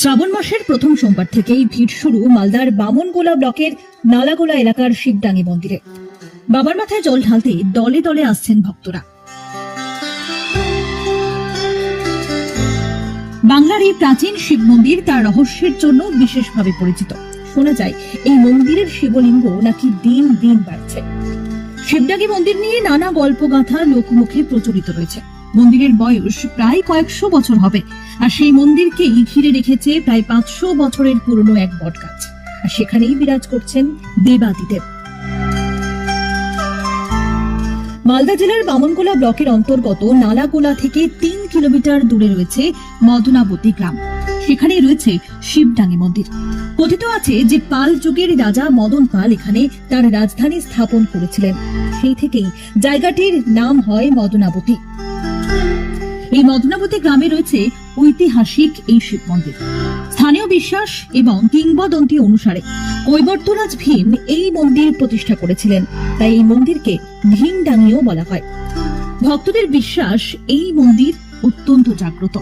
শ্রাবণ মাসের প্রথম সোমবার থেকেই ভিড় শুরু মালদার বামনগোলা ব্লকের নালাগোলা এলাকার শিবডাঙ্গি মন্দিরে। বাবার মাথায় জল ঢালতে দলে দলে আসছেন ভক্তরা। বাংলার এই প্রাচীন শিব মন্দির তার রহস্যের জন্য বিশেষভাবে পরিচিত। শোনা যায়, এই মন্দিরের শিবলিঙ্গ নাকি দিন দিন বাড়ছে। শিবডাঙ্গি মন্দির নিয়ে নানা গল্পগাথা লোকমুখে প্রচলিত রয়েছে। মন্দিরের বয়স প্রায় কয়েকশো বছর হবে। আর সেই মন্দিরকেই ঘিরে রেখেছে প্রায় পাঁচশো বছরের পুরনো এক বটগাছ। আর সেখানেই বিরাজ করছেন দেবাদিদেব। মালদা জেলার বামনগোলা ব্লকের অন্তর্গত নালাগোলা থেকে তিন কিলোমিটার দূরে রয়েছে মদনাবতী গ্রাম। সেখানে রয়েছে শিবডাঙ্গি মন্দির। কথিত আছে যে পাল যুগের রাজা মদন পাল এখানে তার রাজধানী স্থাপন করেছিলেন। সেই থেকেই জায়গাটির নাম হয় মদনাবতী। এই মদনাবতী গ্রামে রয়েছে ঐতিহাসিক এই শিব মন্দির। স্থানীয় বিশ্বাস এবং কিংবদন্তি অনুসারে কৈবর্তরাজ ভীম এই মন্দির প্রতিষ্ঠা করেছিলেন। তাই এই মন্দিরকে ভীমডাঙ্গিও বলা হয়। ভক্তদের বিশ্বাস এই মন্দির অত্যন্ত জাগ্রত।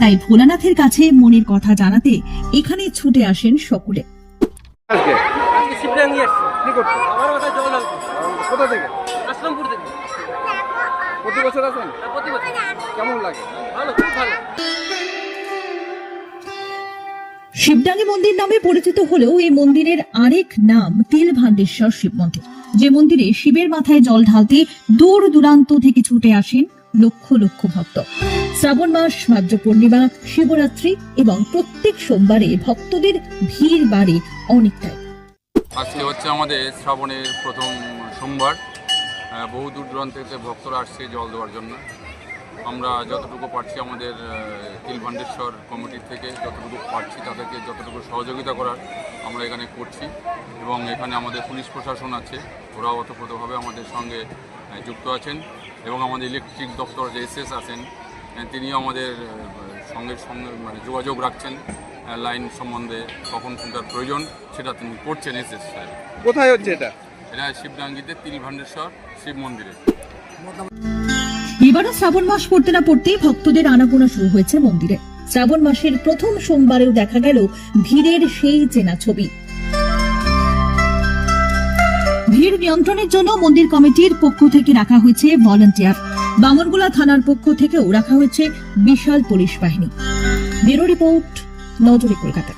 তাই ভোলানাথের কাছে মনের কথা জানাতে এখানে ছুটে আসেন সকলে। আজকে আজকে শিবরাঙ্গি আসছে কি করতে আমার মাথায় জল ঢালতে কোথা থেকে আসলামপুর থেকে প্রতি বছর আসেন? প্রতি বছর। কেমন লাগে? ভালো খুব ভালো। শিবডাঙ্গি মন্দির নামে পরিচিত হলেও এই মন্দিরের আরেক নাম তিলভান্ডেশ্বর শিব মন্দির। যে মন্দিরে শিবের মাথায় জল ঢালতে দূর দূরান্ত থেকে ছুটে আসেন লক্ষ লক্ষ ভক্ত। শ্রাবণ মাস ভাদ্র পূর্ণিমা শিবরাত্রি এবং প্রত্যেক সোমবারে ভক্তদের ভিড় বাড়ে অনেকটাই। আজকে হচ্ছে আমাদের শ্রাবণের প্রথম সোমবার। বহু দূর দূরান্ত থেকে ভক্তরা আসছে জল দেওয়ার জন্য। আমরা যতটুকু পারছি আমাদের তিলভান্ডেশ্বর কমিটির থেকে যতটুকু পারছি তাদেরকে যতটুকু সহযোগিতা করার আমরা এখানে করছি এবং এখানে আমাদের পুলিশ প্রশাসন আছে, ওরাও ওতপ্রোতভাবে আমাদের সঙ্গে যুক্ত আছেন এবং আমাদের ইলেকট্রিক দপ্তর যে এসএস আছেন তিনিও আমাদের সঙ্গে সঙ্গে মানে যোগাযোগ রাখছেন লাইন সম্বন্ধে কখন কোনটার প্রয়োজন সেটা তিনি করছেন এসএস সাহেব। কোথায় হচ্ছে এটা? এটা শিবডাঙ্গিতে তিলভান্ডেশ্বর শিব মন্দিরে। এবারও শ্রাবণ মাস পড়তে না পড়তেই ভক্তদের আনাগোনা শুরু হয়েছে মন্দিরে। শ্রাবণ মাসের প্রথম সোমবারেও দেখা গেল ভিড়ের সেই চেনা ছবি। ভিড় নিয়ন্ত্রণের জন্য মন্দির কমিটির পক্ষ থেকে রাখা হয়েছে ভলান্টিয়ার। বামনগোলা থানার পক্ষ থেকেও রাখা হয়েছে বিশাল পুলিশ বাহিনী। ব্যুরো রিপোর্ট নজরে কলকাতা।